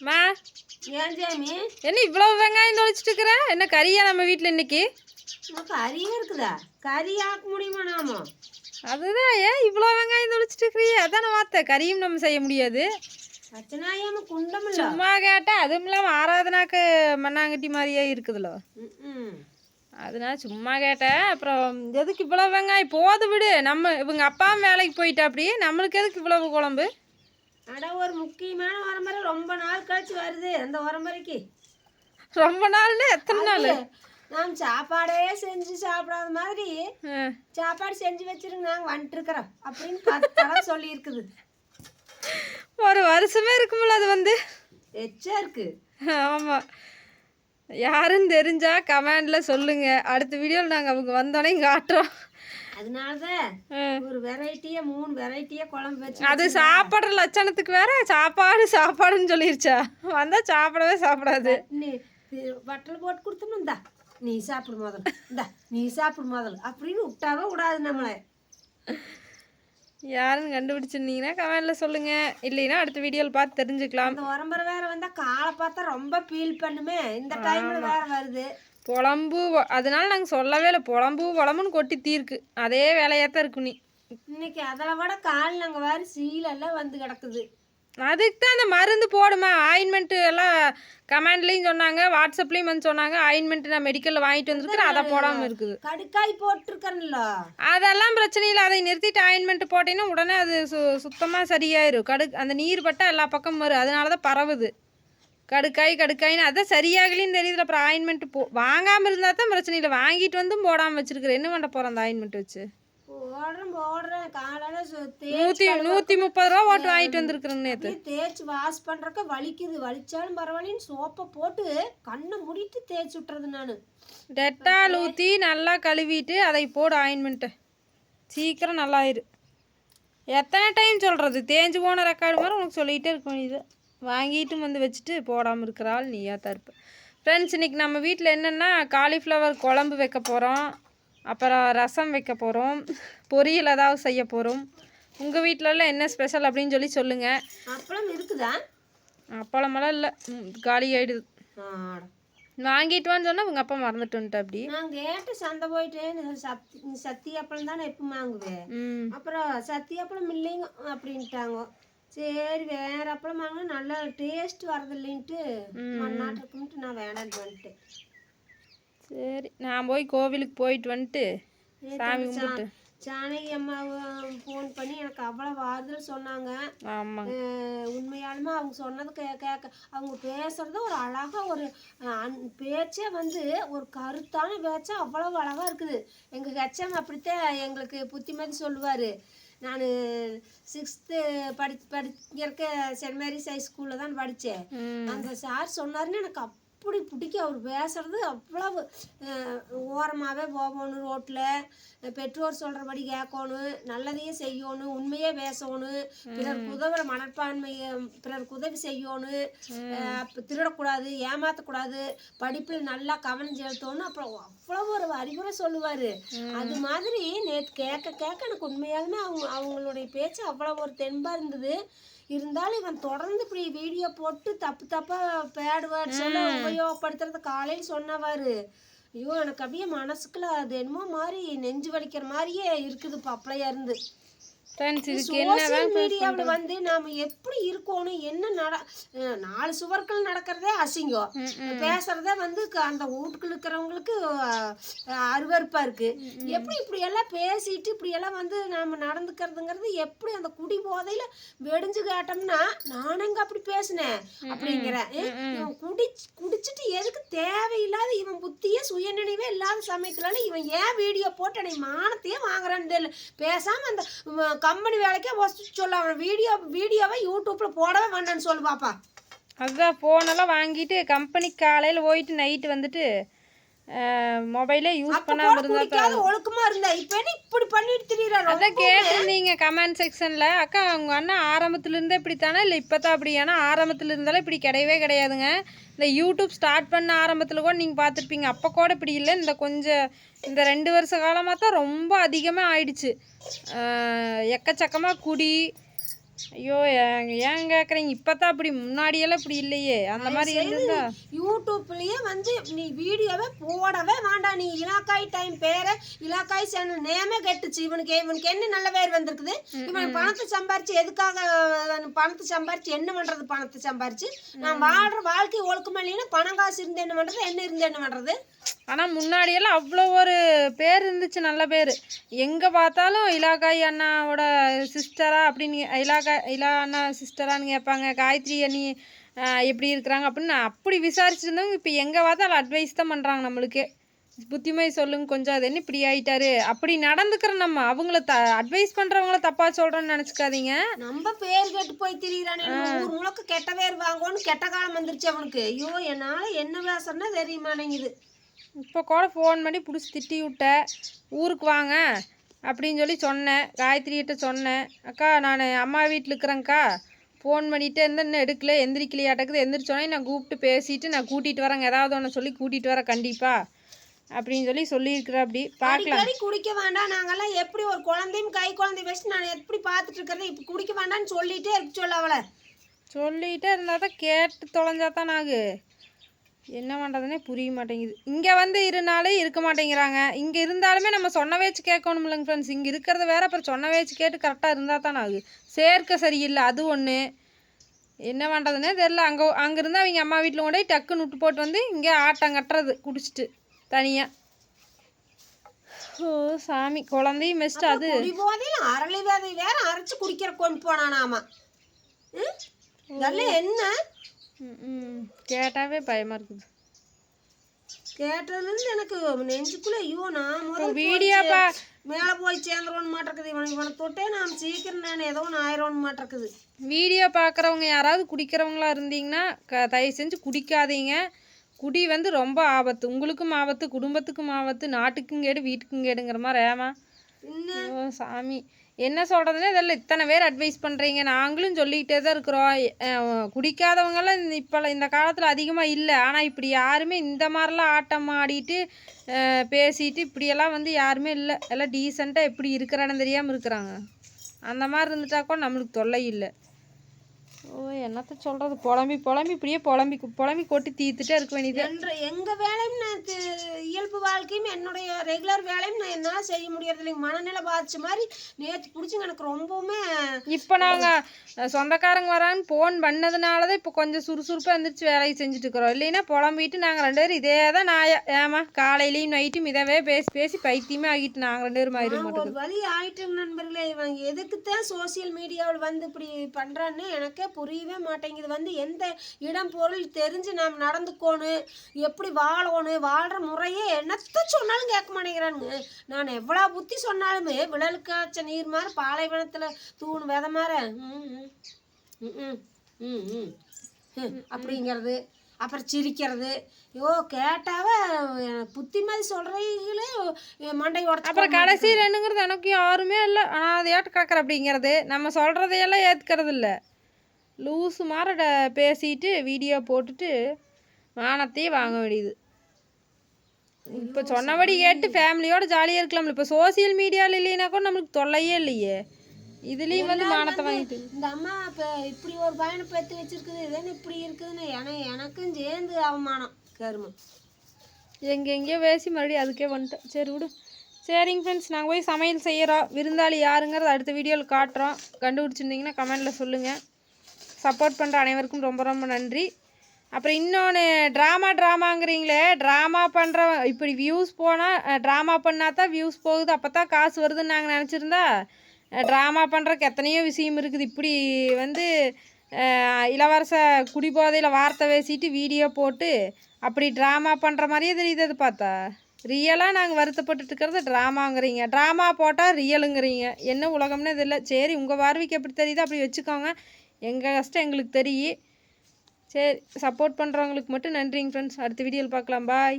மா. ஏன் என்ன இவ்வளவு வெங்காயம் தொலைச்சிட்டு இருக்கிற? என்ன கறியா நம்ம வீட்டில் இன்னைக்கு? கறியும் இருக்குதா? கறி ஆக்க முடியுமா நாம? அதுதான் ஏன் இவ்வளோ வெங்காயம் தொலைச்சிட்டு இருக்கிறீ அதான வார்த்தை. கறியும் நம்ம செய்ய முடியாது. சும்மா கேட்டால் அதுவும் இல்லாமல் ஆராதனாக்கு மண்ணாங்கட்டி மாதிரியே இருக்குதுல்ல அதனால சும்மா கேட்டேன் அப்புறம் எதுக்கு இவ்வளோ வெங்காயம்? போது விடு. நம்ம இவங்க அப்பாவும் வேலைக்கு போயிட்டா அப்படியே நம்மளுக்கு எதுக்கு இவ்வளவு குழம்பு? அட ஒரு முக்கியமான வரம்பரை ரொம்ப நாள் கழிச்சு வருது. அந்த வரம்பரைக்கு ரொம்ப நாள்னா எத்தனை நாள்? நாம் சாப்பாடே செஞ்சு சாப்பிடாத மாதிரி. சாப்பாடு செஞ்சு வச்சிருங்க நாங்கள் வந்துட்டு இருக்கிறோம் அப்படின்னு பத்து தடவை சொல்லி இருக்குது ஒரு வருஷமே இருக்கும்ல அது வந்து. எச்சா இருக்கு. ஆமாம் யாருன்னு தெரிஞ்சா கமெண்டில் சொல்லுங்க. அடுத்த வீடியோவில் நாங்கள் அவங்க வந்தோடனே காட்டுறோம். அது சாப்பிட்ற லட்சணத்துக்கு வேற சாப்பாடு சாப்பாடுன்னு சொல்லிருச்சா? வந்தால் சாப்பிடவே சாப்பிடாது. நீ வட்டல் போட்டு கொடுத்தோம்னா இந்தா நீ சாப்பிடு முதல்ல இந்தா நீ சாப்பிடு முதல்ல அப்படின்னு விட்டாவே விடாது நம்மளை. யாருன்னு கண்டுபிடிச்சிருந்தீங்கன்னா கமெண்டில் சொல்லுங்கள் இல்லைன்னா அடுத்த வீடியோவில் பார்த்து தெரிஞ்சுக்கலாம். அந்த உரம்பரை வேற வந்தா காலை பார்த்தா ரொம்ப ஃபீல் பண்ணுமே. இந்த டைம்ல வேற வருது. புலம்பு அதனால நாங்கள் சொல்லவே இல்லை. புலம்பு புலம்புன்னு கொட்டி தீர்க்கு. அதே வேலையாக தான் இருக்கும் நீ. இன்னைக்கு அதில் விட கால் நாங்கள் வேறு சீலெல்லாம் வந்து கிடக்குது. அதுக்கு தான் அந்த மருந்து போடுமா? ஆயின்மெண்ட்டு எல்லாம் கமெண்ட்லேயும் சொன்னாங்க வாட்ஸ்அப்லேயும் வந்து சொன்னாங்க ஆயின்மெண்ட் நான் மெடிக்கலில் வாங்கிட்டு வந்துருக்குறேன் அதை போடாமல் இருக்குது. கடுக்காய் போட்டிருக்கேன்ல. அதெல்லாம் பிரச்சனை இல்லை. அதை நிறுத்திட்டு ஆயின்மெண்ட் போட்டீங்கன்னா உடனே அது சு சுத்தமாக சரியாயிரும். கடு அந்த நீர் பட்டால் எல்லா பக்கமும் வரும். அதனால தான் பரவுது. கடுக்காய் கடுக்காயின்னு. அதான் சரியாகலின்னு தெரியுதுல. அப்புறம் ஆயின்மெண்ட் போ வாங்காமல் இருந்தால் தான் பிரச்சனை இல்லை. வாங்கிட்டு வந்தும் போடாமல் வச்சிருக்கிறேன் என்ன பண்ண போகிறோம் அந்த ஆயின்மெண்ட் வச்சு? போடுறேன் போடுறேன். காலையில் சு- தே- நூற்றி நூற்றி முப்பது ரூபா போட்டு வாங்கிட்டு வந்திருக்கிறேன் அப்படியே தேய்ச்சி வாஷ் பண்ணுறக்க வலிக்குது. வலிச்சாலும் பரவாயில்லன்னு சோப்பை போட்டு கண்ணை முடிட்டு தேய்ச்சி விட்டுறது நான். டெட்டால் ஊற்றி நல்லா கழுவிட்டு அதை போடு ஆயின்மெண்ட்டை சீக்கிரம் நல்லாயிரு எத்தனை டைம் சொல்கிறது தேஞ்சு போன ரெக்கார்டு மாதிரி உனக்கு சொல்லிகிட்டே இருக்க வேண்டியது. வாங்கிட்டும் வந்து வச்சுட்டு போடாமல் இருக்கிறாள் நீயா தான் இருப்ப ஃப்ரெண்ட்ஸ் இன்றைக்கி நம்ம வீட்டில் என்னென்னா காலிஃப்ளவர் குழம்பு வைக்க போகிறோம் அப்புறம் ரசம் வைக்க போகிறோம் பொரியல் ஏதாவது செய்ய போகிறோம் உங்கள் வீட்டிலலாம் என்ன ஸ்பெஷல் அப்படின்னு சொல்லி சொல்லுங்கள் அப்பளம் இருக்குதா? அப்பளமெல்லாம் இல்லை. காலி ஆகிடுது. வாங்கிட்டு வான்னு சொன்னால் உங்கள் அப்பா மறந்துட்டு வந்துட்டா அப்படி நான் கேட்டு சந்தை போயிட்டு சத்தி சத்தி அப்பளம் தானே எப்போ வாங்குவேன் அப்புறம் சத்தி அப்பளம் இல்லைங்க அப்படின்ட்டாங்க. சரி வேற அப்பளம் வாங்கினா நல்லா டேஸ்ட் வரதில்லைன்ட்டு மண்ணாட்டு இருக்குன்ட்டு நான் வேணான்னு வந்துட்டேன். சரி நான் போய் கோவிலுக்கு போயிட்டு வந்துட்டு சாமி கும்பிட்டு. ஜானகி அம்மா ஃபோன் பண்ணி எனக்கு அவ்வளோ ஆறுதல் சொன்னாங்க. உண்மையாலுமே அவங்க சொன்னது கே கேட்க அவங்க பேசுறது ஒரு அழகா ஒரு பேச்சே வந்து ஒரு கருத்தான பேச்சா அவ்வளவு அழகா இருக்குது. எங்கள் ஹெச்எம் அப்படித்தான் எங்களுக்கு புத்திமதி சொல்லுவார். நான் சிக்ஸ்த்து படி படிக்கிறக்க சென்ட் மேரிஸ் ஹை ஸ்கூலில் தான் படித்தேன் அந்த சார் சொன்னாருன்னு எனக்கு அப்படி பிடிக்கும் அவர் பேசுறது அவ்வளவு ஓரமாகவே போகணும் ரோட்டில் பெற்றோர் சொல்கிறபடி கேட்கணும் நல்லதையே செய்யணும் உண்மையே பேசணும். பிறருக்கு உதவுற மனப்பான்மையை பிறருக்கு உதவி செய்யணும். திருடக்கூடாது ஏமாற்றக்கூடாது படிப்பில் நல்லா கவனம் செலுத்தணும் அப்புறம் அவ்வளவு ஒரு அறிவுரை சொல்லுவார். அது மாதிரி நேற்று கேட்க கேட்க எனக்கு உண்மையாலுமே அவங்க அவங்களுடைய பேச்சு அவ்வளோ ஒரு தெம்பாக இருந்தது. இருந்தாலும் இவன் தொடர்ந்து இப்படி வீடியோ போட்டு தப்பு தப்பா பேட் வேர்ட்ஸ் எல்லாம் உபயோகப்படுத்துறது காலையில் சொன்னவாரு ஐயோ எனக்கு அப்படியே மனசுக்குள்ள அது என்னமோ மாதிரி நெஞ்சு வலிக்கிற மாதிரியே இருக்குது அப்படியே இருந்து. ஃப்ரெண்ட்ஸ் இதுக்கு மீடியாவில் வந்து நாம எப்படி இருக்கணும் என்ன நட நாலு சுவர்கள் நடக்கிறதே அசிங்கம். பேசுறதே வந்து அந்த வீட்டுக்குள்ள இருக்கிறவங்களுக்கு அஹ், அருவருப்பா இருக்கு. எப்படி இப்படி எல்லாம் பேசிட்டு இப்படி எல்லாம் வந்து நாம நடந்துக்கிறதுங்கிறது எப்படி அந்த குடி போதையில வெடிஞ்சு கேட்டோம்னா நானுங்க அப்படி பேசினேன் அப்படிங்கிறேன் ஏ, இவன் குடி குடிச்சிட்டு எதுக்கு தேவையில்லாத இவன் புத்தியே சுயநினைவே இல்லாத சமயத்துல இவன் ஏன் வீடியோ போட்டு என்னை மானத்தையே வாங்குறான்னு தெரியல. பேசாம அந்த கம்பெனி வேலைக்கே ஃபஸ்ட்டு சொல்ல அவன் வீடியோ வீடியோவை யூடியூப்பில் போடவே வேண்டான்னு சொல்லு பாப்பா. அதுதான் ஃபோனெல்லாம் வாங்கிட்டு கம்பெனிக்கு காலையில் போயிட்டு நைட்டு வந்துட்டு மொபைலே யூஸ் பண்ணாமல் இருந்தால் குடிக்காத ஒழுக்கமா இருந்தா. இப்ப இப்படி பண்ணிட்டு திரியறா? அதான் கேட்டிருந்தீங்க கமெண்ட் செக்ஷனில் அக்கா அவங்க அண்ணன் ஆரம்பத்துலேருந்தே இப்படி தானே இல்லை இப்போ தான் அப்படி. ஏன்னா ஆரம்பத்தில் இருந்தாலும் இப்படி கிடையவே கிடையாதுங்க. இந்த யூடியூப் ஸ்டார்ட் பண்ண ஆரம்பத்தில் கூட நீங்கள் பார்த்துருப்பீங்க. அப்போ கூட இப்படி இல்லை. இந்த கொஞ்சம் இந்த ரெண்டு வருஷ காலமாக தான் ரொம்ப அதிகமாக ஆயிடுச்சு. எக்கச்சக்கமாக குடி ஐயோ ஏன் கேட்குறீங்க இப்போ தான் அப்படி முன்னாடியெல்லாம் இப்படி இல்லையே. அந்த மாதிரி இருந்திருந்தா. யூடியூப்லயே வந்து நீ வீடியோவே போடவே வேண்டாம். நீ இலாக்காய் டைம் பேரை இலாக்காய் சேனல் நேமே கெட்டுச்சு. இவனுக்கு இவனுக்கு என்ன நல்ல பேர் வந்திருக்குது? இவன் பணத்தை சம்பாரிச்சு எதுக்காக பணத்தை சம்பாரிச்சு என்ன பண்றது பணத்தை சம்பாரிச்சு? நான் வாழ்ற வாழ்க்கை ஒழுக்கமா இல்லைன்னா பணம் காசு இருந்து என்ன பண்றது? என்ன இருந்து என்ன பண்றது? ஆனால் முன்னாடியெல்லாம் அவ்வளோ ஒரு பேர் இருந்துச்சு நல்ல பேர். எங்கே பார்த்தாலும் இலாக்காய் அண்ணாவோட சிஸ்டரா அப்படின்னு இலாக்கா இலா அண்ணா சிஸ்டரான்னு கேட்பாங்க காயத்ரி ஆஹ், எப்படி இருக்கிறாங்க? அப்படின்னு நான் அப்படி விசாரிச்சிருந்தவங்க இப்போ எங்கே பார்த்தாலும் அட்வைஸ் தான் பண்ணுறாங்க நம்மளுக்கு. புத்திமதி சொல்லுங்க கொஞ்சம் அது என்ன இப்படி ஆயிட்டாரு? அப்படி நடந்துக்கிற நம்ம அவங்கள த அட்வைஸ் பண்ணுறவங்கள தப்பாக சொல்கிறோன்னு நினச்சிக்காதீங்க. நம்ம பேர் கெட்டு போய் திரியிறானே ஊர் முழுக்க கெட்ட பேர் வாங்குவோன்னு கெட்ட காலம் வந்துருச்சு அவனுக்கு. ஐயோ என்னால என்ன பேசுறேன்னா தெரிய மாட்டேங்குது. இப்போ கூட ஃபோன் பண்ணி பிடிச்சி திட்டி விட்ட ஊருக்கு வாங்க. அப்படின்னு சொல்லி சொன்னேன். காயத்ரிகிட்ட சொன்னேன். அக்கா நான் அம்மா வீட்டில் இருக்கிறேங்க்கா ஃபோன் பண்ணிகிட்டே இருந்தேன் இன்னும் எடுக்கல எந்திரிக்கலையாட்டக்குது எந்திரிச்சோன்னே நான் கூப்பிட்டு பேசிட்டு நான் கூட்டிகிட்டு வரேங்க ஏதாவது ஒன்று சொல்லி கூட்டிகிட்டு வரேன் கண்டிப்பாக அப்படின்னு சொல்லி சொல்லியிருக்கிறேன் அப்படி. பார்க்கலாம். குடிக்க வேண்டாம். நாங்கெல்லாம் எப்படி ஒரு குழந்தையும் கை குழந்தை வச்சு நான் எப்படி பார்த்துட்டு இருக்கிறது இப்போ குடிக்க வேண்டாம்னு சொல்லிட்டே இருக்க சொல்ல அவளை. சொல்லிகிட்டே இருந்தால் தான் கேட்டு தொலைஞ்சா தான் நாகு. என்ன பண்ணுறதுனே புரிய மாட்டேங்குது. இங்கே வந்து இருனாலே இருக்க மாட்டேங்கிறாங்க. இங்கே இருந்தாலுமே நம்ம சொன்ன வேச்சு கேட்கணும் இல்லைங்க ஃப்ரெண்ட்ஸ் இங்கே இருக்கிறது வேற அப்புறம் சொன்ன வேச்சு கேட்டு கரெக்டாக இருந்தால் தான் ஆகு சேர்க்க சரியில்லை அது ஒன்று என்ன பண்ணுறதுனே தெரில அங்கே அங்கே இருந்து அவங்க அம்மா வீட்டில் போய் டக்குன்னு விட்டு போட்டு வந்து இங்கே ஆட்டம் கட்டுறது குடிச்சிட்டு தனியாக ஓ சாமி குழந்தையும் மெஸ்ட் அது. குடி போதையில் அரளி விதை வேற அரைச்சு குடிக்கிற கொண்டு போனானாமா? இதெல்லாம் என்ன? கேட்டாவே பயமாக இருக்குது கேட்டதுலேருந்து எனக்கு நெஞ்சுக்குள்ள ஐயோ நான் முதல் வீடியோ பா மேலே போய் சேர்ந்துருவோன்னு மாட்டிருக்குது இவனுக்கு இவனை தொட்டே நான் சீக்கிரம் நான் ஏதோ ஒன்று ஆயிரோன்னு மாட்டிருக்குது வீடியோ பார்க்குறவங்க யாராவது குடிக்கிறவங்களா இருந்தீங்கன்னா க தயவு செஞ்சு குடிக்காதீங்க குடி வந்து ரொம்ப ஆபத்து உங்களுக்கும் ஆபத்து குடும்பத்துக்கும் ஆபத்து நாட்டுக்கும் கேடு வீட்டுக்கும் கேடுங்கிற மாதிரி ஏமா சாமி என்ன சொல்கிறதுனே இதெல்லாம் இத்தனை பேர் அட்வைஸ் பண்ணுறீங்க நாங்களும் சொல்லிக்கிட்டே தான் இருக்கிறோம். குடிக்காதவங்களாம் குடிக்காதவங்கெல்லாம் இந்த இப்போ இந்த காலத்தில் அதிகமாக இல்லை. ஆனால் இப்படி யாருமே இந்த மாதிரிலாம் ஆட்டம் ஆடிட்டு பேசிட்டு இப்படியெல்லாம் வந்து யாருமே இல்லை. எல்லாம் டீசெண்டாக எப்படி இருக்கிறான்னு தெரியாமல் இருக்கிறாங்க. அந்த மாதிரி இருந்துட்டாக்கோ நம்மளுக்கு தொல்லை இல்லை. ஓ என்னத்த சொல்கிறது புலம்பி புலம்பி இப்படியே புலம்பி புலம்பி கொட்டி தீர்த்துட்டே இருக்க வேண்டியது. என்ற எங்க வேலையும் நான் இயல்பு வாழ்க்கையும் என்னுடைய ரெகுலர் வேலையும் நான் என்னால் செய்ய முடியறது இல்லைங்க. மனநிலை பாதிச்ச மாதிரி நேற்று பிடிச்சிங்க எனக்கு ரொம்பவுமே இப்போ நாங்கள் சொந்தக்காரங்க வரான்னு ஃபோன் பண்ணதுனால தான் இப்போ கொஞ்சம் சுறுசுறுப்பாக இருந்துச்சு வேலையை செஞ்சுட்டு இருக்கிறோம். இல்லைன்னா புலம்பிட்டு நாங்கள் ரெண்டு பேரும் இதே தான் நாயா ஏமா காலையிலையும் நைட்டும் இதவே பேசி பேசி பைத்தியமே ஆகிட்டு நாங்கள் ரெண்டு பேரும் ஆயிட நான் மாட்டோம். வழி ஆயிட்டேங்க நண்பர்களே. இவன் எதுக்குத்தான் சோசியல் மீடியாவில் வந்து இப்படி பண்ணுறான்னு எனக்கே புரியவே மாட்டேங்குது. வந்து எந்த இடம் பொருள் தெரிஞ்சு நாம் நடந்துக்கோணும் எப்படி வாழணும் வாழ்கிற முறையே என்னத்த சொன்னாலும் கேட்க மாட்டேங்கிறானுங்க. நான் எவ்வளோ புத்தி சொன்னாலுமே விழலுக்காச்ச நீர் மாதிரி பாலைவனத்தில் தூண் விதை மாதிரி அப்படிங்கிறது. அப்புறம் சிரிக்கிறது. ஐயோ கேட்டாவே எனக்கு புத்திமதி சொல்கிறீங்களே மண்டை உடச்சு அப்புறம் கடைசி ரெண்டுங்கிறது எனக்கு யாருமே இல்லை. ஆனால் அதை ஏற்று கிடக்குற அப்படிங்கிறது. நம்ம சொல்கிறதையெல்லாம் ஏற்றுக்கிறது இல்லை லூஸு மாதிரி பேசிட்டு வீடியோ போட்டுட்டு மானத்தையே வாங்க வேண்டியது. இப்போ சொன்னபடி கேட்டு ஃபேமிலியோட ஜாலியாக இருக்கலாம்ல. இப்போ சோசியல் மீடியாவில் இல்லைன்னா கூட நம்மளுக்கு தொல்லையே இல்லையே. இதுலேயும் வந்து மானத்தை வாங்கிட்டு. இந்த அம்மா இப்போ இப்படி ஒரு பையனை பெற்று வச்சிருக்குது இதேன்னு இப்படி இருக்குதுன்னு என எனக்கும் சேர்ந்து அவமானம் கருமம். எங்கெங்கேயோ பேசி மறுபடியும் அதுக்கே வந்துட்டோம் சரி விடு. சரிங்க ஃப்ரெண்ட்ஸ் நாங்கள் போய் சமையல் செய்கிறோம் விருந்தாளி யாருங்கிறது அடுத்த வீடியோவில் காட்டுறோம். கண்டுபிடிச்சிருந்தீங்கன்னா கமெண்டில் சொல்லுங்கள் சப்போர்ட் பண்ணுற அனைவருக்கும் ரொம்ப ரொம்ப நன்றி. அப்புறம் இன்னொன்று ட்ராமா ட்ராமாங்கிறீங்களே ட்ராமா பண்ணுற இப்படி வியூஸ் போனால் ட்ராமா பண்ணால் தான் வியூஸ் போகுது. அப்போ தான் காசு வருதுன்னு நாங்கள் நினச்சிருந்தா ட்ராமா பண்ணுறக்கு எத்தனையோ விஷயம் இருக்குது. இப்படி வந்து இளவரச குடிபோதையில் வார்த்தை பேசிட்டு வீடியோ போட்டு அப்படி ட்ராமா பண்ணுற மாதிரியே தெரியுது அது பார்த்தா. ரியலாக நாங்கள் வருத்தப்பட்டுட்டு இருக்கிறது ட்ராமாங்கிறீங்க ட்ராமா போட்டால் ரியலுங்கிறீங்க என்ன உலகம்னு இது இல்லை சரி உங்கள் பார்வைக்கு எப்படி தெரியுதோ அப்படி வச்சுக்கோங்க. எங்கள் கஷ்டம் எங்களுக்கு தெரியும். சரி சப்போர்ட் பண்ணுறவங்களுக்கு மட்டும் நன்றிங்க ஃப்ரெண்ட்ஸ் அடுத்த வீடியோவில் பார்க்கலாம். பாய்